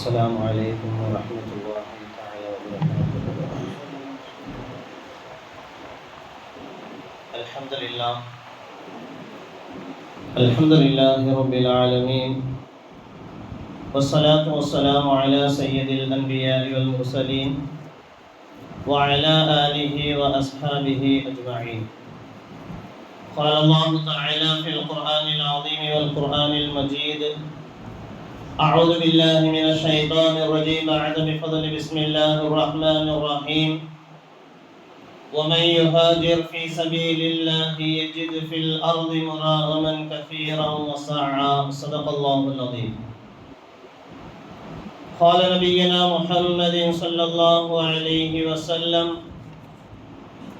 السلام عليكم ورحمة الله تعالى وبركاته. الحمد لله. الحمد لله رب العالمين. والصلاة والسلام على سيد الأنبياء والمرسلين وعلى آله وأصحابه أجمعين. قال الله تعالى في القرآن العظيم والقرآن المجيد أعوذ بالله من الشيطان الرجيم بعد بفضل بسم الله الرحمن الرحيم. ومن يهاجر في سبيل الله يجد في الأرض مراغما كثيرا وسعا صدق الله العظيم. قال نبينا محمد صلى الله عليه وسلم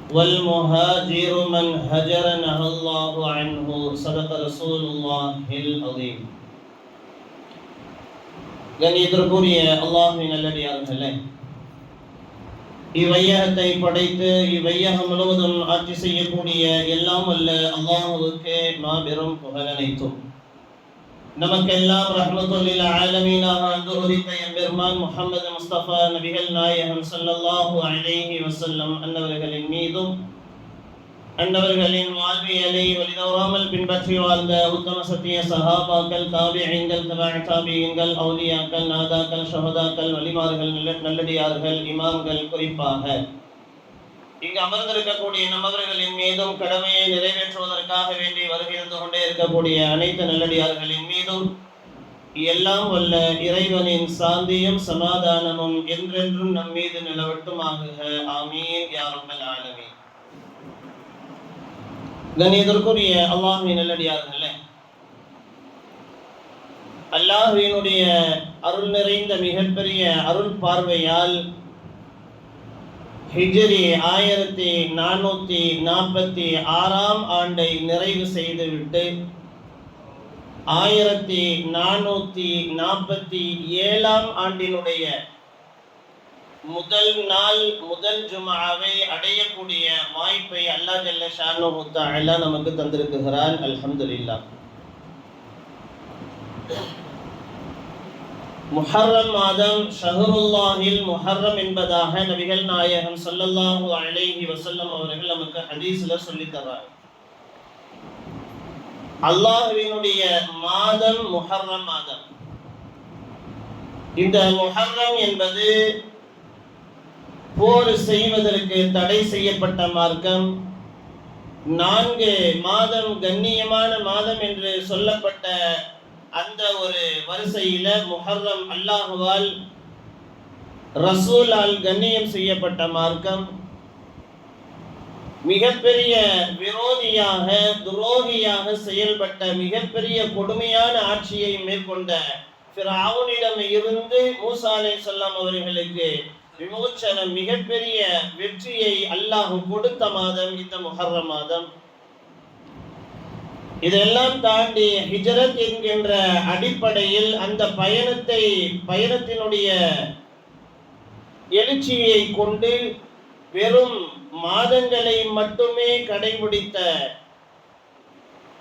والمهاجر من هجر نهى الله عنه. صدق رسول الله العظيم. கண்ணியத்திற்குரிய அல்லாஹின் நல்லடியார்களே இவ்வையகத்தை படைத்து இவ்வையகம் முழுவதும் ஆட்சி செய்யக்கூடிய எல்லாம் அல்ல அல்லாஹுவுக்கு மாபெரும் புகழனைத்தும். நமக்கெல்லாம் ரஹ்மத்துல்லில் ஆலமீனாக அங்கு உதித்த எம்பெருமான் முஹம்மது முஸ்தபா நபிகள் நாயகம் ஸல்லல்லாஹு அலைஹி வசல்லம் அன்னவர்களின் மீதும் அன்னவர்களின் வாழ்வியலை வழிதவறாமல் பின்பற்றி வாழ்ந்த உத்தம சத்திய சஹாபாக்கள் தாபியங்கள் தபா தாபியங்கள் அவுலியாக்கள் நாதாக்கள் ஷஹதாக்கள் வலிமார்கள் நல்ல நல்லடியார்கள் இமாம்கள் குறிப்பாக. இங்கு அமர்ந்திருக்கக்கூடிய நம்மவர்களின் மீதும் கடமையை நிறைவேற்றுவதற்காக வேண்டி வருகிறது கொண்டே இருக்கக்கூடிய அனைத்து நல்லடியார்களின் மீதும் எல்லாம் வல்ல இறைவனின் சாந்தியும் சமாதானமும் என்றென்றும் நம் மீது நிலவட்டுமாக ஆமீன். யா ரப்பல் ஆலமீன். கணியத்திற்குரிய அல்லாஹுவின் நல்லடியார்களே அல்லாஹுவினுடைய அருள் நிறைந்த மிகப்பெரிய அருள் பார்வையால் ஹிஜரி ஆயிரத்தி நானூத்தி நாற்பத்தி ஆறாம் ஆண்டை நிறைவு செய்துவிட்டு ஆயிரத்தி நானூத்தி நாற்பத்தி ஏழாம் ஆண்டினுடைய முதல் நாள் முதல் ஜுமாவை அடையக்கூடிய வாய்ப்பை அல்லா ஜல்ல ஷானு முத்தா நமக்கு தந்திருக்குகிறான் அல்ஹம்துலில்லா. முஹர்ரம் மாதம் ஷஹருல்லாஹில் முஹர்ரம் என்பதாக நபிகள் நாயகம் ஸல்லல்லாஹு அலைஹி வசல்லம் அவர்கள் நமக்கு ஹதீஸ்ல சொல்லி தர்றாங்க. அல்லாஹ்வினுடைய மாதம் முஹர்ரம் மாதம். இந்த முஹர்ரம் என்பது போர் செய்வதற்கு தடை செய்யப்பட்ட மார்க்கம் நான்கு மாதம் கண்ணியமான மாதம் என்று சொல்லப்பட்ட அந்த ஒரு வரிசையில முஹர்ரம் அல்லாஹுவால் ரசூலால் கண்ணியம் செய்யப்பட்ட மார்க்கம். மிகப்பெரிய விரோதியாக துரோகியாக செயல்பட்ட மிகப்பெரிய கொடுமையான ஆட்சியை மேற்கொண்ட பிற இருந்து மூசா அலைஹிஸ்ஸலாம் அவர்களுக்கு விமோச்சனம் மிகப்பெரிய வெற்றியை அல்லாஹ் கொடுத்த மாதம் இந்த முஹர்ர மாதம். இதெல்லாம் தாண்டி ஹிஜரத் என்கின்ற அடிப்படையில் அந்த பயணத்தை பயணத்தினுடைய எழுச்சியை கொண்டு வெறும் மாதங்களை மட்டுமே கடைபிடித்த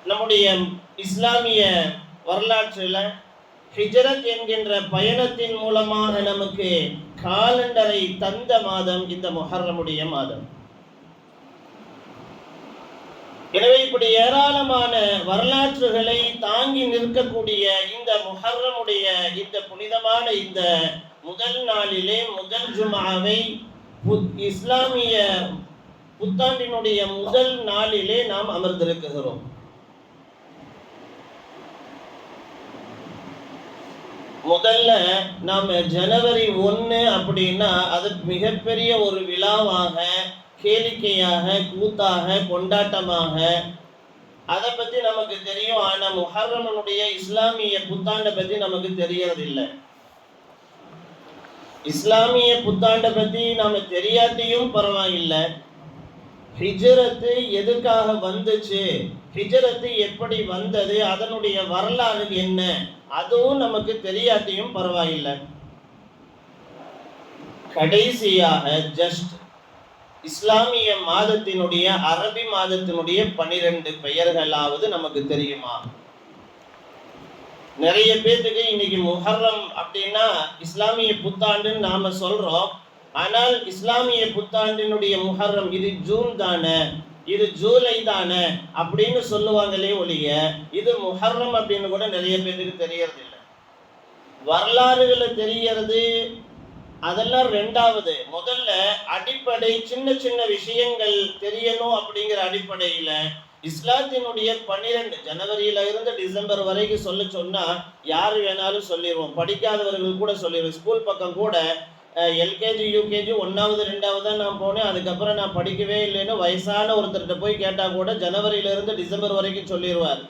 நம்முடைய இஸ்லாமிய வரலாற்றில் ஹிஜரத் என்கின்ற பயணத்தின் மூலமாக நமக்கு காலண்டரை தந்த மாதம் இந்த முஹர்ரமுடைய மாதம். எனவே இப்படி ஏராளமான வரலாற்றுகளை தாங்கி நிற்கக்கூடிய இந்த முஹர்ரமுடைய இந்த புனிதமான இந்த முதல் நாளிலே முதல் ஜுமாவை இஸ்லாமிய புத்தாண்டினுடைய முதல் நாளிலே நாம் அமர்ந்திருக்குகிறோம் முதல்ல நம்ம ஜனவரி ஒன்று அப்படின்னா அது மிகப்பெரிய ஒரு விழாவாக கேளிக்கையாக கூத்தாக கொண்டாட்டமாக. அதை பற்றி நமக்கு தெரியும். ஆனால் முஹர்ரமனுடைய இஸ்லாமிய புத்தாண்டை பற்றி நமக்கு தெரியறதில்லை. இஸ்லாமிய புத்தாண்டை பற்றி நாம் தெரியாட்டியும் பரவாயில்லை. ஹிஜரத்து எதுக்காக வந்துச்சு? ஹிஜரத்து எப்படி வந்தது? அதனுடைய வரலாறு என்ன? அதுவும் நமக்கு தெரியாட்டியும் பரவாயில்லை. கடைசியாக ஜஸ்ட் இஸ்லாமிய மாதத்தினுடைய அரபி மாதத்தினுடைய பனிரெண்டு பெயர்களாவது நமக்கு தெரியுமா? நிறைய பேர்த்துக்கு இன்னைக்கு முஹர்ரம் அப்படின்னா இஸ்லாமிய புத்தாண்டுன்னு நாம சொல்றோம். ஆனால் இஸ்லாமிய புத்தாண்டினுடைய முஹர்ரம் இது ஜூன் தானே. இது ஜூலை தானே அப்படின்னு சொல்லுவாங்களே ஒழிய இது முஹர்ரம் அப்படின்னு கூட நிறைய பேருக்கு தெரியறது இல்லை வரலாறுகளை தெரியறது அதெல்லாம் ரெண்டாவது. முதல்ல அடிப்படை சின்ன சின்ன விஷயங்கள் தெரியணும் அப்படிங்கிற அடிப்படையில இஸ்லாத்தினுடைய பன்னிரெண்டு ஜனவரியில இருந்து டிசம்பர் வரைக்கும் சொல்ல சொன்னா யார் வேணாலும் சொல்லிடுவோம் படிக்காதவர்கள் கூட சொல்லிடுவோம் ஸ்கூல் பக்கம் கூட எல்கேஜி யூகேஜி ஒன்றாவது ரெண்டாவது தான் நான் போனேன். அதுக்கப்புறம் நான் படிக்கவே இல்லைன்னு வயசான ஒருத்தர்கிட்ட போய் கேட்டால் கூட ஜனவரியிலேருந்து டிசம்பர் வரைக்கும் சொல்லிடுவார்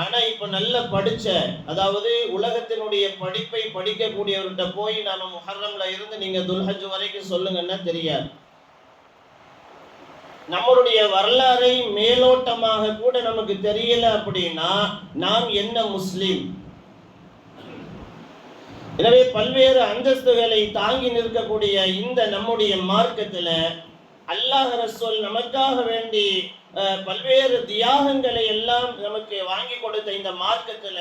ஆனால் இப்போ நல்ல படித்த அதாவது உலகத்தினுடைய படிப்பை படிக்கக்கூடியவர்கிட்ட போய் நாம் முஹர்ரம்ல இருந்து நீங்கள் துல்ஹஜ் வரைக்கும் சொல்லுங்கன்னா தெரியாது. நம்மளுடைய வரலாறை மேலோட்டமாக கூட நமக்கு தெரியல அப்படின்னா நாம் என்ன முஸ்லீம்? எனவே பல்வேறு அந்தஸ்துகளை தாங்கி நிற்கக்கூடிய இந்த நம்முடைய மார்க்கத்துல அல்லாஹ் ரசோல் நமக்காக வேண்டி பல்வேறு தியாகங்களை எல்லாம் நமக்கு வாங்கி கொடுத்த இந்த மார்க்கத்துல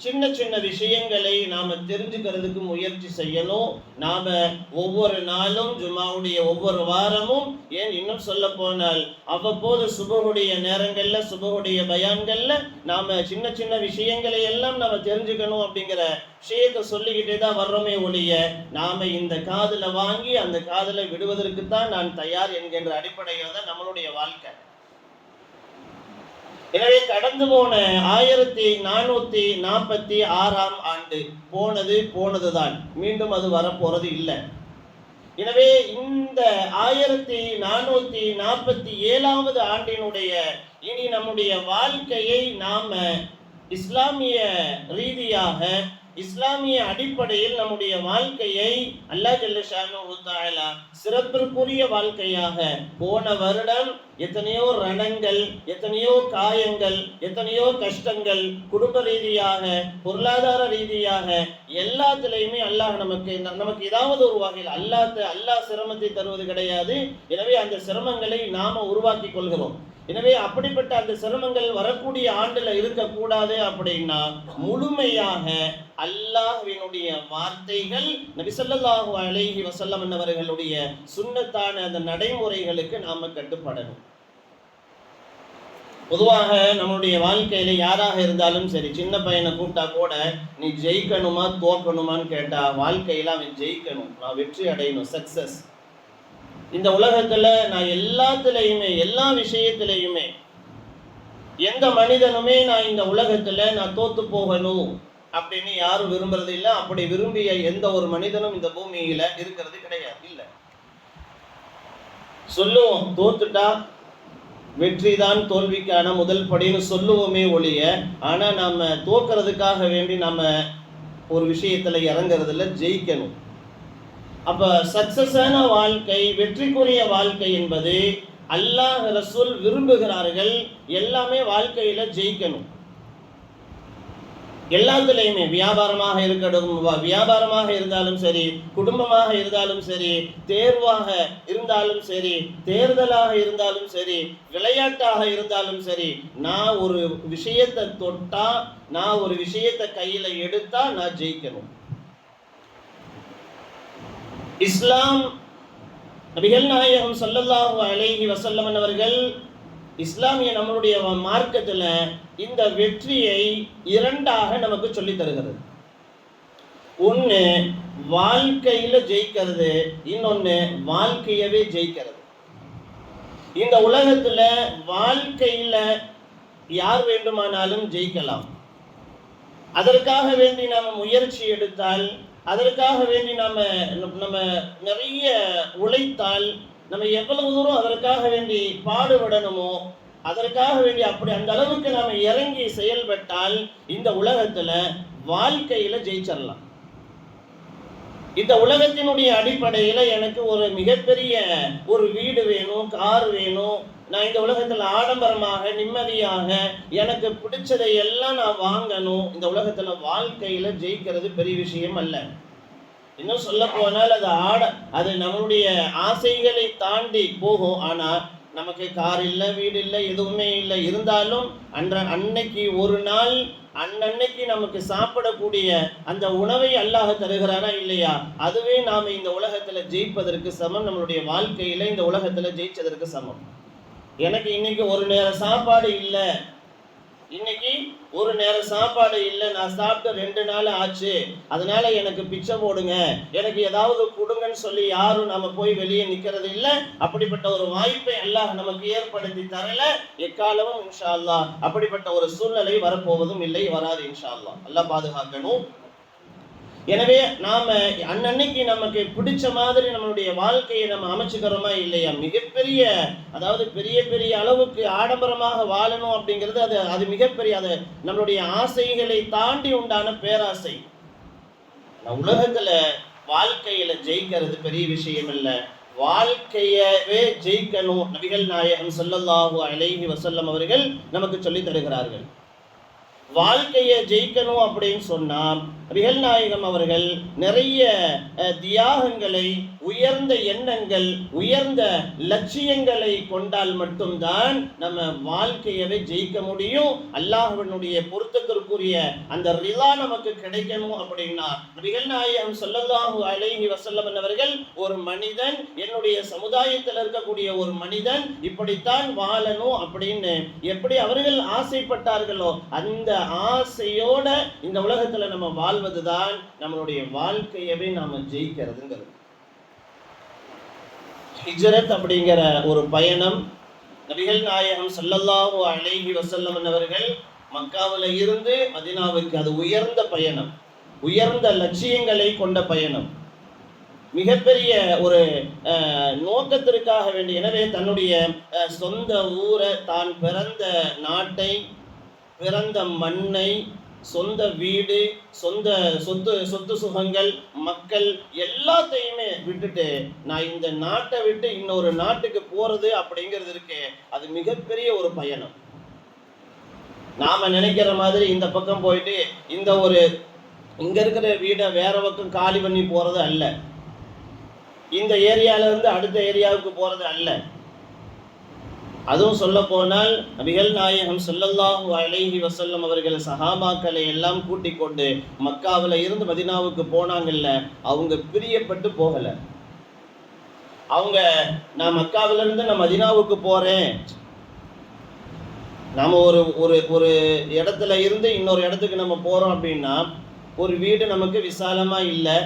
சின்ன சின்ன விஷயங்களை நாம தெரிஞ்சுக்கிறதுக்கு முயற்சி செய்யணும். நாம ஒவ்வொரு நாளும் ஜுமாவுடைய ஒவ்வொரு வாரமும் ஏன் இன்னும் சொல்ல போனால் அவ்வப்போது சுபகுடைய நேரங்கள்ல சுபகுடைய பயான்கள்ல நாம சின்ன சின்ன விஷயங்களை எல்லாம் நம்ம தெரிஞ்சுக்கணும் அப்படிங்கிற விஷயத்தை சொல்லிக்கிட்டே தான் வர்றோமே ஒழிய நாம இந்த காதில் வாங்கி அந்த காதில் விடுவதற்கு தான் நான் தயார் என்கின்ற அடிப்படையில் தான் நம்மளுடைய வாழ்க்கை. எனவே கடந்து போன ஆயிரத்தி நானூத்தி நாற்பத்தி ஆறாம் ஆண்டு போனது போனதுதான். மீண்டும் அது வரப்போறது இல்லை. எனவே இந்த ஆயிரத்தி நானூத்தி நாற்பத்தி ஏழாவது ஆண்டினுடைய இனி நம்முடைய வாழ்க்கையை நாம இஸ்லாமிய ரீதியாக இஸ்லாமிய அடிப்படையில் நம்முடைய வாழ்க்கையை அல்லாஹ் ஜல்லஷானு சிறப்பிற்குரிய வாழ்க்கையாக போன வருடம் எத்தனையோ ரணங்கள் எத்தனையோ காயங்கள் எத்தனையோ கஷ்டங்கள் குடும்ப ரீதியாக பொருளாதார ரீதியாக எல்லாத்துலேயுமே அல்லாஹ் நமக்கு நமக்கு ஏதாவது ஒரு வகையில் அல்லாஹ் அல்லாஹ் சிரமத்தை தருவது கிடையாது. எனவே அந்த சிரமங்களை நாம உருவாக்கி கொள்கிறோம். எனவே அப்படிப்பட்ட அந்த சிரமங்கள் வரக்கூடிய ஆண்டுல இருக்கக்கூடாது அப்படின்னா முழுமையாக அல்லாஹ்வினுடைய வார்த்தைகள் நபிசல்லாஹு ஸல்லல்லாஹு அலைஹி வஸல்லம் அவர்களுடைய அந்த நடைமுறைகளுக்கு நாம கட்டுப்படணும். பொதுவாக நம்மளுடைய வாழ்க்கையில யாராக இருந்தாலும் சரி சின்ன பையனை கூப்பிட்டா கூட நீ ஜெயிக்கணுமா தோக்கணுமான்னு கேட்டா வாழ்க்கையில அவன் ஜெயிக்கணும். நான் வெற்றி அடையணும் சக்சஸ் இந்த உலகத்துல நான் எல்லாத்துலயுமே எல்லா விஷயத்திலையுமே எந்த மனிதனுமே நான் இந்த உலகத்துல நான் தோத்து போகணும் அப்படின்னு யாரும் விரும்புறது இல்லை. அப்படி விரும்பிய எந்த ஒரு மனிதனும் இந்த பூமியில இருக்கிறது கிடையாது இல்லை. சொல்லுவோம் தோத்துட்டா வெற்றிதான் தோல்விக்கான முதல் படின்னு சொல்லுவோமே ஒழிய ஆனா நம்ம தோக்கிறதுக்காக வேண்டி நம்ம ஒரு விஷயத்துல இறங்குறதுல ஜெயிக்கணும். அப்ப சக்சஸான வாழ்க்கை வெற்றிக்குரிய வாழ்க்கை என்பது அல்லாஹ் ரசூல் விரும்புகிறார்கள் எல்லாமே வாழ்க்கையில ஜெயிக்கணும். எல்லாத்துலேயுமே வியாபாரமாக இருக்கட்டும் வியாபாரமாக இருந்தாலும் சரி குடும்பமாக இருந்தாலும் சரி தேர்வாக இருந்தாலும் சரி தேர்தலாக இருந்தாலும் சரி விளையாட்டாக இருந்தாலும் சரி நான் ஒரு விஷயத்தை தொட்டா நான் ஒரு விஷயத்தை கையில எடுத்தா நான் ஜெயிக்கணும். இஸ்லாம் நபிகள் நாயகம் சொல்லல்லாஹு அலைஹி வசல்லமன் அவர்கள் இஸ்லாமிய நம்மளுடைய மார்க்கத்தில் இந்த வெற்றியை இரண்டாக நமக்கு சொல்லித் தருகிறது. ஒன்று வாழ்க்கையில் ஜெயிக்கிறது. இன்னொன்று வாழ்க்கையவே ஜெயிக்கிறது. இந்த உலகத்தில் வாழ்க்கையில் யார் வேண்டுமானாலும் ஜெயிக்கலாம். அதற்காக வேண்டி நாம் முயற்சி எடுத்தால் அதற்காக வேண்டி நாம நம்ம நிறைய உழைத்தால் நம்ம எவ்வளவு தூரம் அதற்காக வேண்டி பாடுபடணுமோ அதற்காக வேண்டி அப்படி அந்த அளவுக்கு நாம இறங்கி செயல்பட்டால் இந்த உலகத்துல வாழ்க்கையில ஜெயிச்சிடலாம் இந்த உலகத்தினுடைய அடிப்படையில எனக்கு ஒரு மிகப்பெரிய ஒரு வீடு வேணும் கார் வேணும். நான் இந்த உலகத்துல ஆடம்பரமாக நிம்மதியாக எனக்கு பிடிச்சதை எல்லாம் நான் வாங்கணும். இந்த உலகத்துல வாழ்க்கையில ஜெயிக்கிறது பெரிய விஷயம் அல்ல. இன்னும் சொல்ல போனால் அது ஆட அது நம்மளுடைய ஆசைகளை தாண்டி போகும். ஆனால் நமக்கு கார் இல்லை வீடு இல்லை எதுவுமே இல்லை. இருந்தாலும் அன்ற அன்னைக்கு ஒரு நாள் அன்னன்னைக்கு நமக்கு சாப்பிடக்கூடிய அந்த உணவை அல்லாஹ் தருகிறானா இல்லையா? அதுவே நாம் இந்த உலகத்தில் ஜெயிப்பதற்கு சமம். நம்மளுடைய வாழ்க்கையில் இந்த உலகத்தில் ஜெயிச்சதற்கு சமம். எனக்கு இன்னைக்கு ஒரு நேரம் சாப்பாடு இல்லை. இன்னைக்கு ஒரு நேரம் சாப்பாடு இல்லை நான் சாப்பிட்டு ரெண்டு நாள் ஆச்சு. அதனால எனக்கு பிச்சை போடுங்க. எனக்கு ஏதாவது கொடுங்கன்னு சொல்லி யாரும் நம்ம போய் வெளியே நிக்கிறது இல்லை. அப்படிப்பட்ட ஒரு வாய்ப்பை எல்லாம் நமக்கு ஏற்படுத்தி தரல. எக்காலமும் இன்ஷா அல்லாஹ். அப்படிப்பட்ட ஒரு சூழ்நிலை வரப்போவதும் இல்லை வராது இன்ஷா அல்லாஹ். அல்லாஹ் பாதுகாக்கணும். எனவே நாம அன்னன்னைக்கு நமக்கு பிடிச்ச மாதிரி நம்மளுடைய வாழ்க்கையை நம்ம அமைச்சுக்கிறோமா இல்லையா? மிகப்பெரிய அதாவது பெரிய பெரிய அளவுக்கு ஆடம்பரமாக வாழணும் அப்படிங்கிறது அது அது மிகப்பெரிய அது நம்மளுடைய ஆசைகளை தாண்டி உண்டான பேராசை. நான் உலகத்துல வாழ்க்கையில ஜெயிக்கிறது பெரிய விஷயம் இல்லை. வாழ்க்கையவே ஜெயிக்கணும் நபிகள் நாயகம் சொல்லல்லாஹு அலைஹி வசல்லம் அவர்கள் நமக்கு சொல்லித் தருகிறார்கள். வாழ்க்கையை ஜெயிக்கணும் அப்படின்னு சொன்னால் ரியல் நாயகம் அவர்கள் நிறைய தியாகங்களை உயர்ந்த எண்ணங்கள் உயர்ந்த லட்சியங்களை கொண்டால் மட்டும்தான் நம்ம வாழ்க்கையவே ஜெயிக்க முடியும். அல்லாஹவனுடைய பொருத்தத்திற்குரிய அந்த ரிலா நமக்கு கிடைக்கணும் அப்படின்னா ரியல் நாயகம் ஸல்லல்லாஹு அலைஹி வசல்லமன் அவர்கள் ஒரு மனிதன் என்னுடைய சமுதாயத்தில் இருக்கக்கூடிய ஒரு மனிதன் இப்படித்தான் வாழணும் அப்படின்னு எப்படி அவர்கள் ஆசைப்பட்டார்களோ அந்த ஆசையோட இந்த உலகத்துல நம்ம வாழ்வதுதான் நம்மளுடைய வாழ்க்கையவே நாம ஜெயிக்கிறதுங்கிறது. ஹிஜரத் அப்படிங்கிற ஒரு பயணம் நபிகள் நாயகம் ஸல்லல்லாஹு அழகி வசல்லம் அவர்கள் மக்காவில் இருந்து மதினாவுக்கு அது உயர்ந்த பயணம் உயர்ந்த லட்சியங்களை கொண்ட பயணம். மிகப்பெரிய ஒரு அஹ், நோக்கத்திற்காக வேண்டிய எனவே தன்னுடைய அஹ், சொந்த ஊரை தான் பிறந்த நாட்டை பிறந்த மண்ணை சொந்த வீடு சொந்த சொத்து சொத்து சுகங்கள் மக்கள் எல்லாத்தையுமே விட்டுட்டு நான் இந்த நாட்டை விட்டு இன்னொரு நாட்டுக்கு போறது அப்படிங்கிறது இருக்கு அது மிகப்பெரிய ஒரு பயணம். நாம நினைக்கிற மாதிரி இந்த பக்கம் போயிட்டு இந்த ஒரு இங்க இருக்கிற வீடை வேற பக்கம் காலி பண்ணி போறது அல்ல. இந்த ஏரியால இருந்து அடுத்த ஏரியாவுக்கு போறது அல்ல. அதுவும் சொல்ல போனால் நபிகள் நாயகம் சொல்லல்லாஹு அலைஹி வசல்லம் அவர்கள் சஹாபாக்களை எல்லாம் கூட்டிக் கொண்டு மக்காவில் இருந்து மதினாவுக்கு போனாங்கல்ல அவங்க பிரியப்பட்டு போகல. அவங்க நான் மக்காவில இருந்து நான் மதினாவுக்கு போறேன். நாம ஒரு ஒரு ஒரு இடத்துல இருந்து இன்னொரு இடத்துக்கு நம்ம போறோம் அப்படின்னா ஒரு வீடு நமக்கு விசாலமா இல்லை.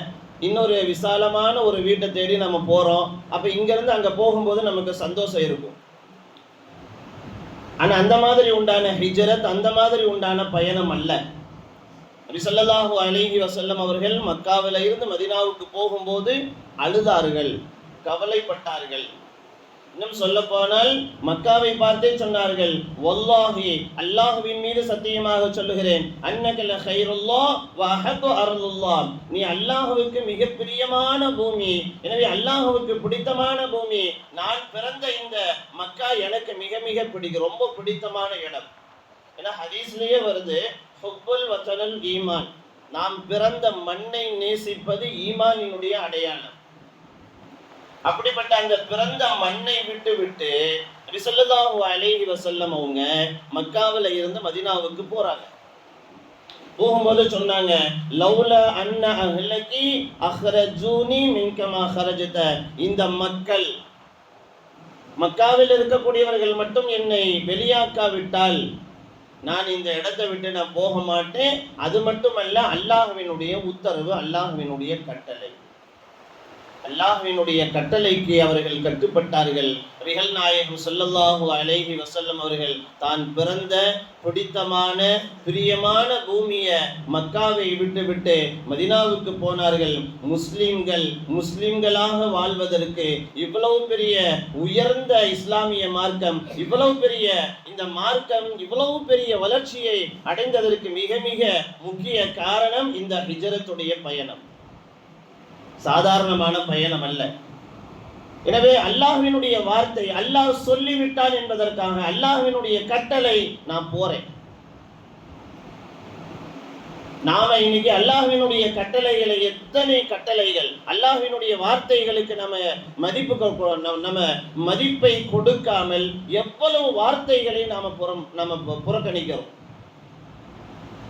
இன்னொரு விசாலமான ஒரு வீட்டை தேடி நம்ம போறோம். அப்ப இங்க இருந்து அங்க போகும்போது நமக்கு சந்தோஷம் இருக்கும். ஆனால் அந்த மாதிரி உண்டான ஹிஜரத் அந்த மாதிரி உண்டான பயணம் அல்ல. நபி ஸல்லல்லாஹு அலைஹி அவர்கள் மக்காவில இருந்து மதினாவுக்கு போகும்போது அழுதார்கள் கவலைப்பட்டார்கள். இன்னும் சொல்ல போனால் மக்காவை பார்த்தே சொன்னார்கள் வல்லாஹி அல்லாஹுவின் மீது சத்தியமாக சொல்லுகிறேன் அன்னகல ஹைருல்லா வ அருளுல்லா நீ அல்லாஹுவுக்கு மிக பிரியமான பூமி எனவே அல்லாஹுவுக்கு பிடித்தமான பூமி. நான் பிறந்த இந்த மக்கா எனக்கு மிக மிக பிடிக்கும் ரொம்ப பிடித்தமான இடம். ஏன்னா ஹதீஸ்லயே வருது ஹுப்புல் வத்தனல் ஈமான். நாம் பிறந்த மண்ணை நேசிப்பது ஈமானினுடைய அடையாளம். அப்படிப்பட்ட அந்த பிறந்த மண்ணை விட்டு விட்டு நபி ஸல்லல்லாஹு அலைஹி அவங்க மக்காவில் இருந்து மதீனாவுக்கு போறாங்க. போகும்போது சொன்னாங்க லௌல அன்ன அஹ்லகி அஹ்ரஜூனி மின்கமா ஹரஜத. இந்த மக்கள் மக்காவில் இருக்கக்கூடியவர்கள் மட்டும் என்னை வெளியாக்காவிட்டால் நான் இந்த இடத்தை விட்டு நான் போக மாட்டேன். அது மட்டுமல்ல அல்லாஹுவினுடைய உத்தரவு அல்லாஹுவினுடைய கட்டளை. அல்லாஹினுடைய கட்டளைக்கு அவர்கள் கட்டுப்பட்டார்கள். ரிகல் நாயகம் சொல்லல்லாஹு அலைஹி வசல்லம் அவர்கள் தான் பிறந்த பிடித்தமான பிரியமான பூமியை மக்காவை விட்டுவிட்டு மதினாவுக்கு போனார்கள். முஸ்லிம்கள் முஸ்லிம்களாக வாழ்வதற்கு இவ்வளவு பெரிய உயர்ந்த இஸ்லாமிய மார்க்கம் இவ்வளவு பெரிய இந்த மார்க்கம் இவ்வளவு பெரிய வளர்ச்சியை அடைந்ததற்கு மிக மிக முக்கிய காரணம் இந்த ஹிஜரத்துடைய பயணம். சாதாரணமான பயணம் அல்ல எனவே அல்லாஹினுடைய வார்த்தை அல்லாஹ் சொல்லிவிட்டான் என்பதற்காக அல்லாஹினுடைய கட்டளை நான் போறேன். நாம இன்னைக்கு அல்லாஹினுடைய கட்டளைகளை எத்தனை கட்டளைகள் அல்லாஹினுடைய வார்த்தைகளுக்கு நம்ம மதிப்பு நம்ம- மதிப்பை கொடுக்காமல் எவ்வளவு வார்த்தைகளை நாம புறம் நம்ம புறக்கணிக்கிறோம்.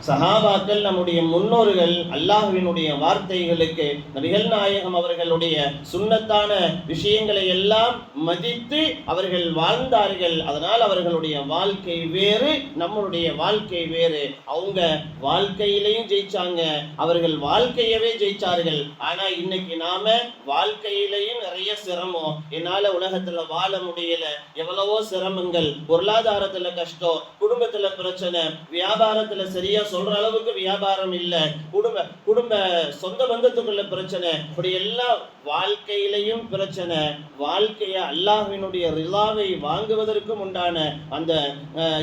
சஹாபாக்கள் நம்முடைய முன்னோர்கள் அல்லாஹுவினுடைய வார்த்தைகளுக்கு நபிகள் நாயகம் அவர்களுடைய சுண்ணத்தான விஷயங்களை எல்லாம் மதித்து அவர்கள் வாழ்ந்தார்கள். அதனால் அவர்களுடைய வாழ்க்கை வேறு நம்மளுடைய வாழ்க்கை வேறு. அவங்க வாழ்க்கையிலையும் ஜெயிச்சாங்க அவர்கள் வாழ்க்கையவே ஜெயிச்சார்கள். ஆனா இன்னைக்கு நாம வாழ்க்கையிலையும் நிறைய சிரமம். என்னால உலகத்துல வாழ முடியல. எவ்வளவோ சிரமங்கள். பொருளாதாரத்துல கஷ்டம் குடும்பத்துல பிரச்சனை வியாபாரத்துல சரியா சொல்ற அளவுக்கு வியாபாரம் இல்ல. குடும்ப குடும்ப சொந்த பந்தத்துக்குள்ள பிரச்சனை. இப்படி எல்லா வாழ்க்கையிலையும் பிரச்சனை. வாழ்க்கைய அல்லாஹினுடைய ரிலாவை வாங்குவதற்கும் உண்டான அந்த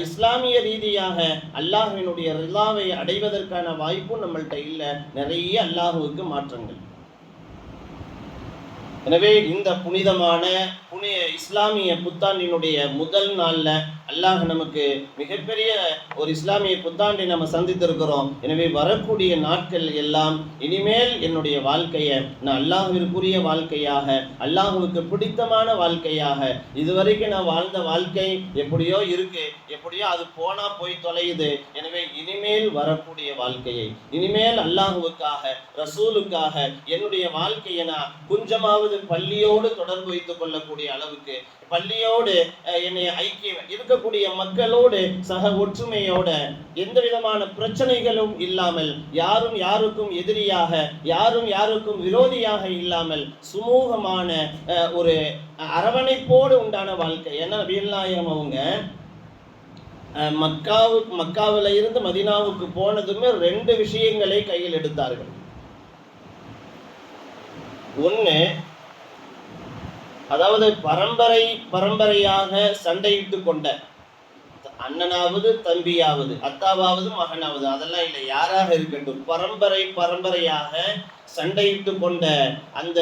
இஸ்லாமிய ரீதியாக அல்லாஹினுடைய ரிலாவை அடைவதற்கான வாய்ப்பும் நம்மள்ட்ட இல்ல. நிறைய அல்லாஹுவுக்கு மாற்றங்கள். எனவே இந்த புனிதமான புனித இஸ்லாமிய புத்தாண்டினுடைய முதல் நாள்ல அல்லாஹ் நமக்கு மிகப்பெரிய ஒரு இஸ்லாமிய புத்தாண்டை நம்ம சந்தித்திருக்கிறோம். எனவே வரக்கூடிய நாட்கள் எல்லாம் இனிமேல் என்னுடைய வாழ்க்கையை நான் அல்லாஹிற்குரிய வாழ்க்கையாக அல்லாஹுவுக்கு பிடித்தமான வாழ்க்கையாக இதுவரைக்கும் நான் வாழ்ந்த வாழ்க்கை எப்படியோ இருக்கு எப்படியோ அது போனா போய் தொலையுது. எனவே இனிமேல் வரக்கூடிய வாழ்க்கையை இனிமேல் அல்லாஹுவுக்காக ரசூலுக்காக என்னுடைய வாழ்க்கையை நான் கொஞ்சமாவது பள்ளியோடு தொடர்பு வைத்துக் கொள்ளக்கூடிய அளவுக்கு பள்ளியோடு என்னை ஐக்கியம் இருக்கக்கூடிய மக்களோடு சக ஒற்றுமையோட எந்த விதமான பிரச்சனைகளும் இல்லாமல் யாரும் யாருக்கும் எதிரியாக யாரும் யாருக்கும் விரோதியாக இல்லாமல் சுமூகமான ஒரு அரவணைப்போடு உண்டான வாழ்க்கை. ஏன்னா நபிகள் அவங்க அஹ், மக்காவுக்கு இருந்து மதினாவுக்கு போனதுமே ரெண்டு விஷயங்களை கையில் எடுத்தார்கள். ஒன்று அதாவது பரம்பரை பரம்பரையாக சண்டையிட்டு கொண்ட அண்ணனாவது தம்பியாவது அத்தாவாவது மகனாவது அதெல்லாம் இல்லை. யாராக இருக்கட்டும் பரம்பரை பரம்பரையாக சண்டையிட்டு கொண்ட அந்த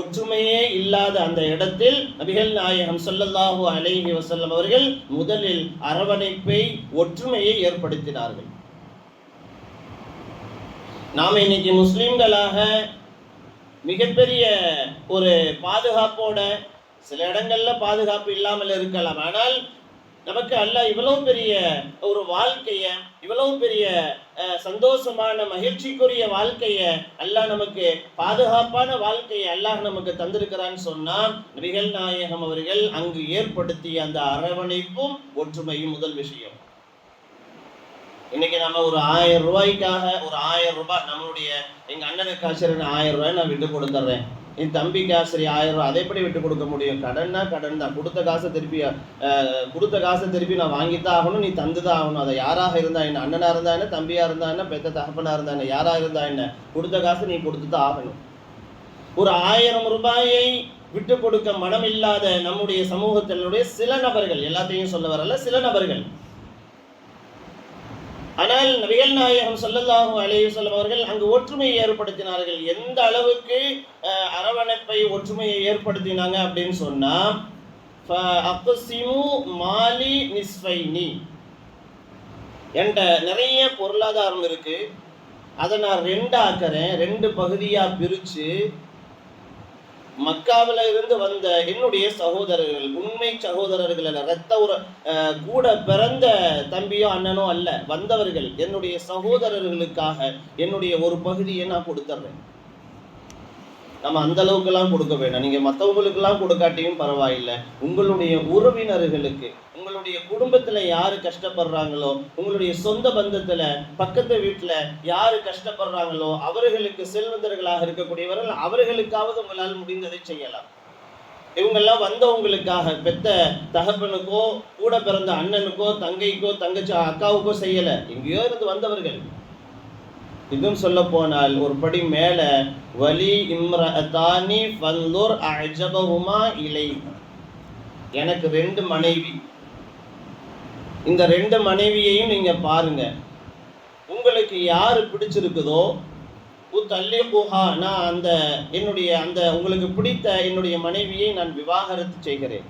ஒற்றுமையே இல்லாத அந்த இடத்தில் நபிகள் நாயகம் சொல்லல்லாஹு அலைஹி வசல்லம் அவர்கள் முதலில் அரவணைப்பை ஒற்றுமையை ஏற்படுத்தினார்கள். நாம் இன்னைக்கு முஸ்லிம்களாக மிகப்பெரிய ஒரு பாதுகாப்போட சில இடங்கள்ல பாதுகாப்பு இல்லாமல் இருக்கலாம். ஆனால் நமக்கு அல்ல இவ்வளவு பெரிய ஒரு வாழ்க்கைய இவ்வளவு பெரிய சந்தோஷமான மகிழ்ச்சிக்குரிய வாழ்க்கைய அல்லாஹ் நமக்கு பாதுகாப்பான வாழ்க்கையை அல்லாஹ் நமக்கு தந்திருக்கிறான்னு சொன்னா நபிகள் நாயகம் அவர்கள் அங்கு ஏற்படுத்திய அந்த அரவணைப்பும் ஒற்றுமையும் முதல் விஷயம். இன்னைக்கு நம்ம ஒரு ஆயிரம் ரூபாய்க்காக ஒரு ஆயிரம் ரூபாய் நம்மளுடைய எங்க அண்ணனுக்கு ஆசிரியர் ஆயிரம் ரூபாய் நான் விட்டு கொடுத்துட்றேன் என் தம்பிக்கு ஆசிரியர் ஆயிரம் ரூபாய் அதை எப்படி விட்டு கொடுக்க முடியும்? கடன்னா கடன் தான் கொடுத்த காசை திருப்பி கொடுத்த காசை திருப்பி நான் வாங்கித்தான் ஆகணும் நீ தந்துதான் ஆகணும். அதை யாராக இருந்தா என்ன? அண்ணனா இருந்தா என்ன? தம்பியா இருந்தா என்ன? பெத்த தகப்பனா இருந்தா என்ன? யாரா இருந்தா என்ன? கொடுத்த காசை நீ கொடுத்து தான் ஆகணும். ஒரு ஆயிரம் ரூபாயை விட்டு கொடுக்க மனம் இல்லாத நம்முடைய சமூகத்தினுடைய சில நபர்கள் எல்லாத்தையும் சொல்ல வரல சில நபர்கள். ஆனால் நபிகள் நாயகம் சொல்லல்லாஹு அலையுசல்லம் அவர்கள் அங்கு ஒற்றுமையை ஏற்படுத்தினார்கள். எந்த அளவுக்கு அரவணைப்பை ஒற்றுமையை ஏற்படுத்தினாங்க அப்படின்னு சொன்னா அக்சிமு மாலி நிஸ்ஃபைனி. என்கிட்ட நிறைய பொருளாதாரம் இருக்கு. அதை நான் ரெண்டாக்குறேன் ரெண்டு பகுதியா பிரிச்சு மக்காவில இருந்து வந்த என்னுடைய சகோதரர்கள் உண்மை சகோதரர்கள் அல்ல ரத்த உற அஹ், கூட பிறந்த தம்பியோ அண்ணனோ அல்ல வந்தவர்கள் என்னுடைய சகோதரர்களுக்காக என்னுடைய ஒரு பகுதியை நான் கொடுத்துட்றேன் நம்ம அந்த அளவுக்குலாம் கொடுக்க வேண்டாம். நீங்க மற்றவங்களுக்கெல்லாம் கொடுக்காட்டியும் பரவாயில்லை. உங்களுடைய உறவினர்களுக்கு உங்களுடைய குடும்பத்துல யாரு கஷ்டப்படுறாங்களோ உங்களுடைய சொந்த பந்தத்துல பக்கத்து வீட்டுல யாரு கஷ்டப்படுறாங்களோ அவர்களுக்கு செல்வந்தர்களாக இருக்கக்கூடியவர்கள் அவர்களுக்காவது உங்களால் முடிந்ததை செய்யலாம். இவங்கெல்லாம் வந்தவங்களுக்காக பெத்த தகப்பனுக்கோ கூட பிறந்த அண்ணனுக்கோ தங்கைக்கோ தங்கச்சி அக்காவுக்கோ செய்யல. எங்கேயோ இருந்து வந்தவர்கள். இதுவும் சொல்ல போனால் ஒரு படி மேல வலி இம்ரதானி ஃபந்துர் அஜபஹுமா இலை. எனக்கு ரெண்டு மனைவி. இந்த ரெண்டு மனைவியையும் நீங்க பாருங்க. உங்களுக்கு யார் பிடிச்சிருக்குதோ தள்ளி பூஹா நான் அந்த என்னுடைய அந்த உங்களுக்கு பிடித்த என்னுடைய மனைவியை நான் விவாகரத்து செய்கிறேன்.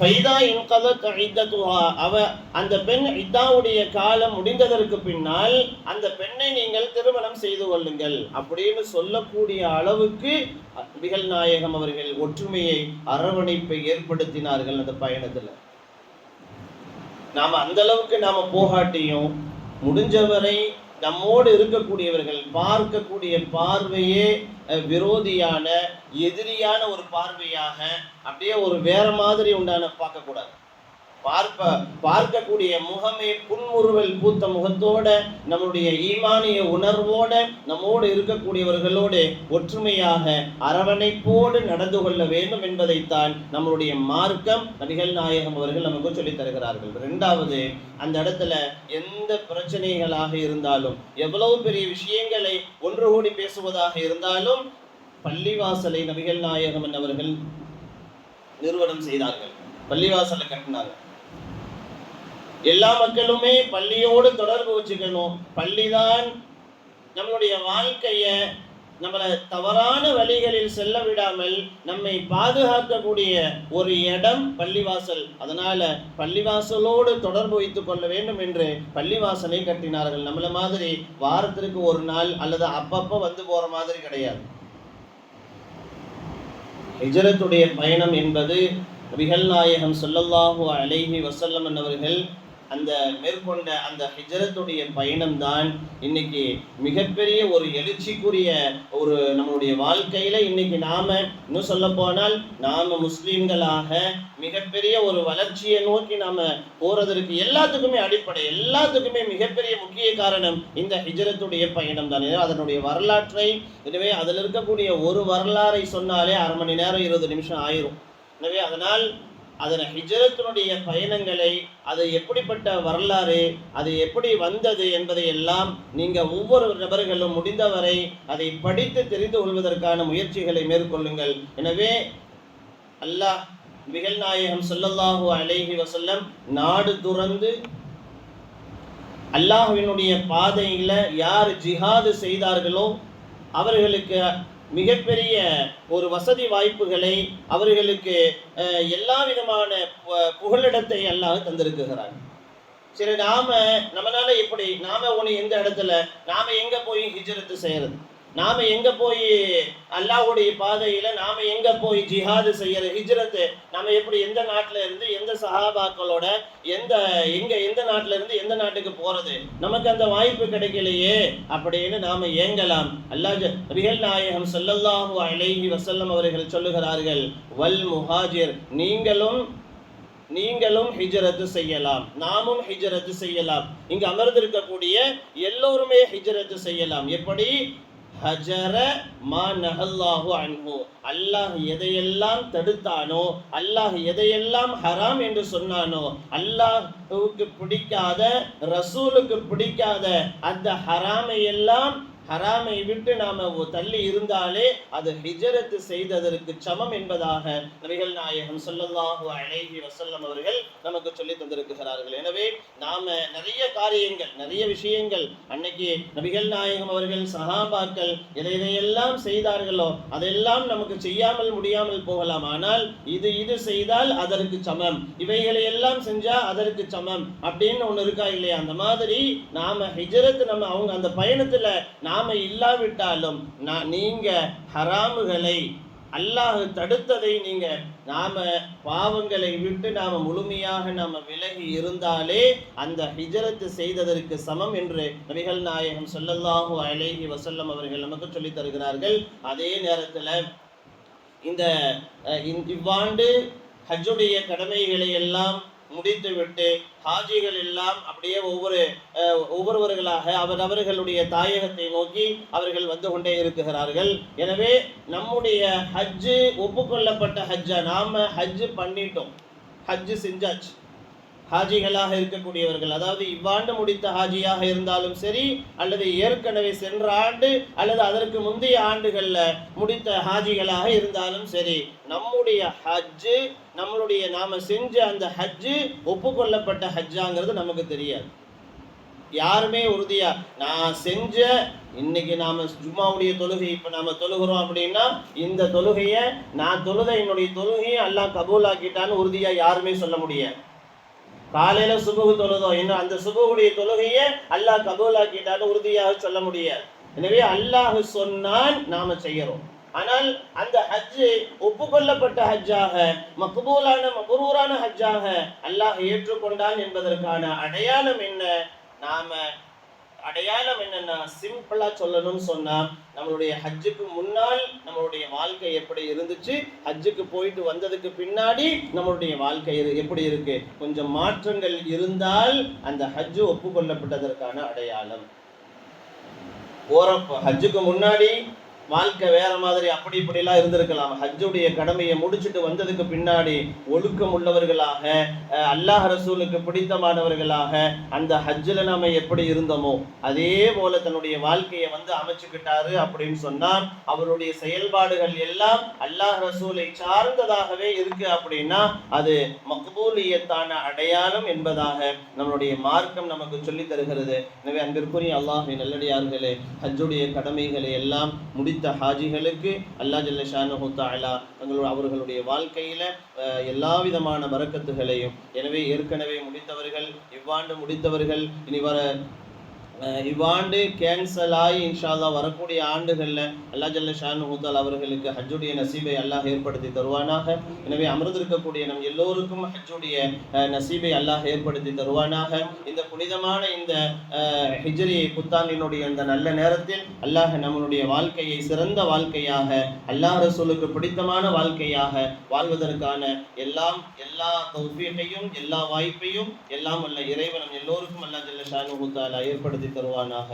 ஃபைதா இன்கதத் இத்தத்துஹா அவ அந்த பெண் இத்தாவுடைய காலம் முடிந்ததற்கு பின்னால் அந்த பெண்ணை நீங்கள் திருமணம் செய்து கொள்ளுங்கள் அப்படின்னு சொல்லக்கூடிய அளவுக்கு நபிகள் நாயகம் அவர்கள் ஒற்றுமையை அரவணைப்பை ஏற்படுத்தினார்கள் அந்த பயணத்தில். நாம் அந்த அளவுக்கு நாம் போகாட்டியும் முடிஞ்சவரை நம்மோடு இருக்கக்கூடியவர்கள் பார்க்கக்கூடிய பார்வையே விரோதியான எதிரியான ஒரு பார்வையாக அப்படியே ஒரு வேற மாதிரி உண்டான பார்க்கக்கூடாது. பார்ப்ப பார்க்கக்கூடிய முகமே புன்முறுவல் பூத்த முகத்தோட நம்முடைய ஈமானிய உணர்வோட நம்மோடு இருக்கக்கூடியவர்களோடு ஒற்றுமையாக அரவணைப்போடு நடந்து கொள்ள வேண்டும் என்பதைத்தான் நம்மளுடைய மார்க்கம் நபிகள் நாயகம் அவர்கள் நமக்கு சொல்லித் தருகிறார்கள். ரெண்டாவது அந்த இடத்துல எந்த பிரச்சனைகளாக இருந்தாலும் எவ்வளவு பெரிய விஷயங்களை ஒன்று கூடி பேசுவதாக இருந்தாலும் பள்ளிவாசலை நபிகள் நாயகம் அவர்கள் நிறுவனம் செய்தார்கள். பள்ளிவாசலை கட்டினார்கள். எல்லா மக்களுமே பள்ளியோடு தொடர்பு வச்சுக்கணும். பள்ளிதான் நம்மளுடைய வாழ்க்கைய நம்மளை தவறான வழிகளில் செல்ல விடாமல் நம்மை பாதுகாக்கக்கூடிய ஒரு இடம் பள்ளிவாசல். அதனால பள்ளிவாசலோடு தொடர்பு வைத்துக் கொள்ள வேண்டும் என்று பள்ளிவாசலை கட்டினார்கள். நம்மள மாதிரி வாரத்திற்கு ஒரு நாள் அல்லது அப்பப்போ வந்து போற மாதிரி கிடையாது. ஹிஜரத்துடைய பயணம் என்பது நபிகள் நாயகம் சொல்லல்லாஹு அலைஹி வசல்லம் அவர்கள் அந்த மேற்கொண்ட அந்த ஹிஜரத்துடைய பயணம் தான் இன்னைக்கு மிகப்பெரிய ஒரு எழுச்சிக்குரிய ஒரு நம்மளுடைய வாழ்க்கையில இன்னைக்கு நாம இன்னும் சொல்ல போனால் நாம முஸ்லீம்களாக மிகப்பெரிய ஒரு வளர்ச்சியை நோக்கி நாம போறதற்கு எல்லாத்துக்குமே அடிப்படை எல்லாத்துக்குமே மிகப்பெரிய முக்கிய காரணம் இந்த ஹிஜரத்துடைய பயணம் தான் அதனுடைய வரலாற்றை எனவே அதில் இருக்கக்கூடிய ஒரு வரலாறை சொன்னாலே அரை மணி நேரம் இருபது நிமிஷம் ஆயிரும். எனவே அதனால் அதன் ஹிஜரத்தினுடைய பயணங்களை அது எப்படிப்பட்ட வரலாறு அது எப்படி வந்தது என்பதை எல்லாம் நீங்கள் ஒவ்வொரு நபர்களும் முடிந்தவரை அதை படித்து தெரிந்து கொள்வதற்கான முயற்சிகளை மேற்கொள்ளுங்கள். எனவே அல்லாஹ் மிகல் நாயகம் ஸல்லல்லாஹு அலைஹி வசல்லம் நாடு துறந்து அல்லாஹுவினுடைய பாதையில் யார் ஜிஹாது செய்தார்களோ அவர்களுக்கு மிகப்பெரிய ஒரு வசதி வாய்ப்புகளை அவர்களுக்கு அஹ், எல்லா விதமான பு- புகலிடத்தை அல்லாஹ் தந்திருக்குகிறார் சரி நாம நம்மளால எப்படி நாம ஒண்ணு எந்த இடத்துல நாம எங்க போய் ஹிஜரத்து செய்யறது? நாம எங்க போய் அல்லாஹ்வுடைய பாதையில நாம எங்க போய் ஜிஹாது செய்யற ஹிஜ்ரத்து நாம எப்படி எந்த நாட்டுல இருந்து எந்த சஹாபாக்களோட எந்த எங்க எந்த நாட்டுல இருந்து எந்த நாட்டுக்கு போறது? நமக்கு அந்த வாய்ப்பு கிடைக்கலையே அப்படின்னு நாம ஏங்கலாம். அல்லாஹ் ரியல் நாயகம் ஸல்லல்லாஹு அலைஹி வசல்லம் அவர்கள் சொல்லுகிறார்கள் வல் முஹாஜிர். நீங்களும் நீங்களும் ஹிஜரத்து செய்யலாம். நாமும் ஹிஜரத்து செய்யலாம். இங்கு அமர்ந்திருக்கக்கூடிய எல்லோருமே ஹிஜரத்து செய்யலாம். எப்படி? ஹஜர மா நஹல்லாஹு அன்ஹு. அல்லாஹ் எதையெல்லாம் தடுத்தானோ அல்லாஹ் எதையெல்லாம் ஹராம் என்று சொன்னானோ அல்லாஹுக்கு பிடிக்காத ரசூலுக்கு பிடிக்காத அந்த ஹராமை எல்லாம் ஹராமை விட்டு நாம தள்ளி இருந்தாலே அது ஹிஜரத்து செய்ததற்கு சமம் என்பதாக நபிகள் நாயகம் சொல்லல்லாஹு அழகி வசல்லம் அவர்கள் நமக்கு சொல்லி தந்திருக்கிறார்கள். எனவே நாம நிறைய காரியங்கள் நிறைய விஷயங்கள் அன்னைக்கு நபிகள் நாயகம் அவர்கள் சஹாபாக்கள் எதை எதையெல்லாம் செய்தார்களோ அதெல்லாம் நமக்கு செய்யாமல் முடியாமல் போகலாம். ஆனால் இது இது செய்தால் அதற்கு சமம். இவைகளை எல்லாம் செஞ்சா அதற்கு சமம் அப்படின்னு ஒன்று இருக்கா இல்லையா? அந்த மாதிரி நாம ஹிஜரத் நம்ம அவங்க அந்த பயணத்துல நாம இல்லாவிட்டாலும் நான் நீங்க ஹராமுகளை அல்லாஹ் தடுத்ததை நீங்க நாம பாவங்களை விட்டு நாம முழுமையாக நாம விலகி இருந்தாலே அந்த ஹிஜரத்து செய்ததற்கு சமம் என்று நபிகள் நாயகம் சொல்லல்லாஹு அலைஹி வசல்லம் அவர்கள் நமக்கு சொல்லித் தருகிறார்கள். அதே நேரத்துல இந்த இந்த- இவ்வாண்டு ஹஜ்ஜுடைய கடமைகளை எல்லாம் முடித்துவிட்டு ஹாஜிகள் எல்லாம் அப்படியே ஒவ்வொரு ஒவ்வொருவர்களாக அவர் அவர்களுடைய தாயகத்தை நோக்கி அவர்கள் வந்து கொண்டே இருக்கிறார்கள் எனவே நம்முடைய ஹஜ்ஜு ஒப்புக்கொள்ளப்பட்ட ஹஜ்ஜை. நாம ஹஜ்ஜு பண்ணிட்டோம். ஹஜ்ஜு செஞ்சாச்சு. ஹாஜிகளாக இருக்கக்கூடியவர்கள். அதாவது இவ்வாண்டு முடித்த ஹாஜியாக இருந்தாலும் சரி அல்லது ஏற்கனவே சென்ற ஆண்டு அல்லது அதற்கு முந்தைய ஆண்டுகளில் முடித்த ஹாஜிகளாக இருந்தாலும் சரி நம்முடைய ஹஜ்ஜு நம்மளுடைய நாம செஞ்ச அந்த ஹஜ்ஜு ஒப்புக்கொள்ளப்பட்ட ஹஜ்ஜாங்கிறது நமக்கு தெரியாது. யாருமே உறுதியா நான் செஞ்ச இன்னைக்கு நாம ஜும்மாவுடைய தொழுகை இப்ப நாம தொழுகிறோம் அப்படின்னா இந்த தொழுகையை நான் தொழுத என்னுடைய தொழுகையை அல்லாஹ் கபூலாக்கிட்டான்னு உறுதியா யாருமே சொல்ல முடியாது. காலையில சுபகு தொழுதோம். இன்னும் அந்த சுபகுடைய தொழுகையை அல்லாஹ் கபூலாக்கிட்டாலும் உறுதியாக சொல்ல முடியாது. எனவே அல்லாஹ் சொன்னான் நாம செய்யறோம். ஆனால் அந்த ஹஜ்ஜு ஒப்புக்கொள்ளப்பட்ட ஹஜ்ஜாக மக்பூலான மபரூரான ஹஜ்ஜாக அல்லாஹ் ஏற்றுக்கொண்டான் என்பதற்கான அடையாளம் என்ன? நாம அடையாளம் என்னன்னா சிம்பிளா சொல்லணும்னு சொன்னா நம்மளுடைய ஹஜ்ஜுக்கு முன்னால் நம்மளுடைய வாழ்க்கை எப்படி இருந்துச்சு? ஹஜ்ஜுக்கு போயிட்டு வந்ததுக்கு பின்னாடி நம்மளுடைய வாழ்க்கை எப்படி இருக்கு? கொஞ்சம் மாற்றங்கள் இருந்தால் அந்த ஹஜ்ஜு ஒப்புக்கொள்ளப்பட்டதற்கான அடையாளம். போறப்ப ஹஜ்ஜுக்கு முன்னாடி வாழ்க்கை வேற மாதிரி அப்படி இப்படிலாம் இருந்திருக்கலாம். ஹஜ்ஜுடைய கடமையை முடிச்சுட்டு வந்ததுக்கு பின்னாடி ஒழுக்கம் உள்ளவர்களாக அல்லாஹ் ரசூலுக்கு பிடித்தமானவர்களாக அந்த ஹஜ்ஜில் நாம எப்படி இருந்தோமோ அதே போல தன்னுடைய வாழ்க்கையை வந்து அமைச்சுக்கிட்டாரு அப்படின்னு சொன்னால் அவருடைய செயல்பாடுகள் எல்லாம் அல்லாஹ் ரசூலை சார்ந்ததாகவே இருக்கு அப்படின்னா அது மக்பூலியத்தான அடையாளம் என்பதாக நம்மளுடைய மார்க்கம் நமக்கு சொல்லி தருகிறது. எனவே அன்பிற்குரிய அல்லாஹின் நல்லடியார்களே ஹஜ்ஜுடைய கடமைகளை எல்லாம் முடி ஹாஜிகளுக்கு அல்லாஹ் ஜல்ல ஷானஹு தஆலா தங்களுடைய அவர்களுடைய வாழ்க்கையில அஹ், எல்லா விதமான வரக்கத்துகளையும் எனவே ஏற்கனவே முடித்தவர்கள் இவ்வாண்டு முடித்தவர்கள் இனி வர இவ்வாண்டு கேன்சல் ஆகி இன்ஷால்லா வரக்கூடிய ஆண்டுகளில் அல்லாஹ் ஜல்ல ஷான் ஹூத்தால் அவர்களுக்கு ஹஜ்ஜுடைய நசீபை அல்லாஹ் ஏற்படுத்தி தருவானாக. எனவே அமர்ந்திருக்கக்கூடிய நம் எல்லோருக்கும் ஹஜ்ஜுடைய நசீபை அல்லாஹ் ஏற்படுத்தி தருவானாக. இந்த புனிதமான இந்த அஹ், ஹிஜ்ரி புத்தாண்டினுடைய இந்த நல்ல நேரத்தில் அல்லாஹ் நம்மளுடைய வாழ்க்கையை சிறந்த வாழ்க்கையாக அல்லாஹ் ரசூலுக்கு பிடித்தமான வாழ்க்கையாக வாழ்வதற்கான எல்லாம் எல்லா தௌஃபீகையும் எல்லா வாய்ப்பையும் எல்லாம் அல்ல இறைவன் எல்லோருக்கும் அல்லாஹ் ஜல்ல ஷான் ஹூத்தாலா ஏற்படுத்தி தருவானாக.